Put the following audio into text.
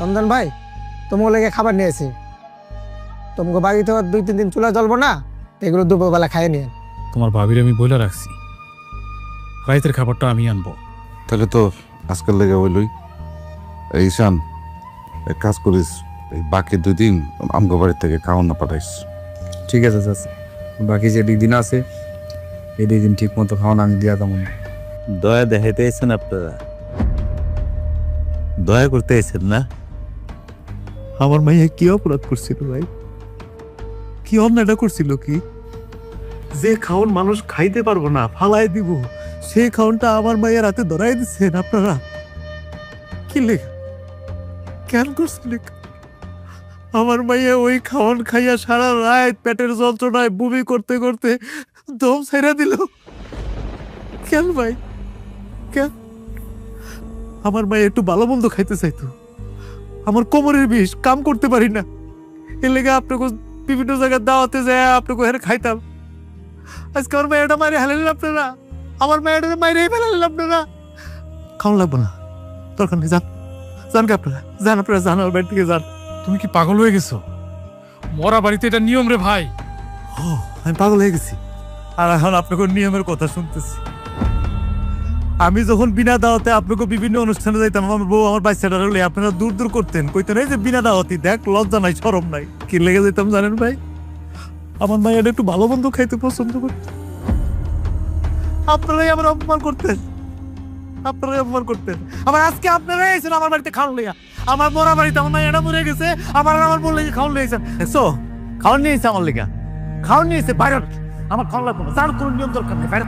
রমজান ভাই তোমাকে লেগে খাবার নিয়েছি তোমাকে বাড়িতে আর দুই তিন দিন চুলা জ্বলবো না এগুলো দুপুরবেলা খাইয়ে নিয়ে তোমার ভাবির আমি বলে রাখছি। রাইতের খাবারটা আমি আনব। তাহলে তো আজকাল লেগে এই ঈশান এক কাজ করিস এই বাকি দুই দিন আমগো বাড়ি থেকে খাওয়ান না পাঠাইস। ঠিক আছে চাচা। বাকি যে দিন আছে এই দুই দিন ঠিক মতো খাওয়ানো আমি দিয়া তেমন দয়া দেখাইতে এসেছেন আপনারা? দয়া করতে এসেছেন না? আমার মাইয়া কি অপরাধ করছিল ভাই? কি অন্যায়টা করছিল কি? যে খাওন মানুষ খাইতে পারব না, ফালাই দিব। সেই খাওনটা আমার মাইয়ের হাতে ধরাই দিচ্ছেন আপনারা। কি লেখ কেন করছিল? আমার মাইয়া ওই খাওয়ান খাইয়া সারা রাত পেটের যন্ত্রণায় বমি করতে করতে দম ছেড়ে দিল। কেন ভাই? কেন? আমার মায়ে একটু ভালো মন্দ খাইতে চাইতো। আমার কোমরের বিষ কাম করতে পারি না। এর লেগে আপনাকে বিভিন্ন জায়গায় দাওয়াতে যায় আপনাকে এখানে খাইতাম। আজকে আমার মায়েরটা মারে হালালেন আপনারা। আমার মায়েরটা মাইরে ফেলালেন আপনারা। খাওয়ান লাগবো না। দরকার নেই যান। যান কে আপনারা। যান আপনারা যান আমার বাড়ি থেকে যান। তুমি কি পাগল হয়ে গেছো? মরা বাড়িতে এটা নিয়ম রে ভাই। ও আমি পাগল হয়ে গেছি। আর এখন আপনাকে নিয়মের কথা শুনতেছি। আমি যখন বিনা দাওয়াতে আপনাকে বিভিন্ন অনুষ্ঠানে যাইতাম, আমার বউ আমার বাচ্চাটা হলে আপনারা দূর দূর করতেন। কইতেন, এই যে বিনা দাওয়াতি, দেখ, লজ্জা নাই, সরম নাই। কি লেগে যেতাম জানেন ভাই? আমার মায়ের একটু ভালো বন্ধু খাইতে পছন্দ করত। আপনারাই আমার অপমান করতেন। আপনারাই অপমান করতেন। আবার আজকে আপনারাই এসেছেন আমার বাড়িতে খাওয়ান লইয়া। আমার মরা বাড়িতে আমার মায়েরা মরে গেছে আমার আমার বললে খাওয়ান লইয়েছেন দেখছ খাওয়ান নিয়েছে আমার লেগা। খাওয়ান নিয়েছে বাইরে। আমার খাওয়ান লাগবে না। যার কোনো নিয়ম দরকার নেই, বাইরে।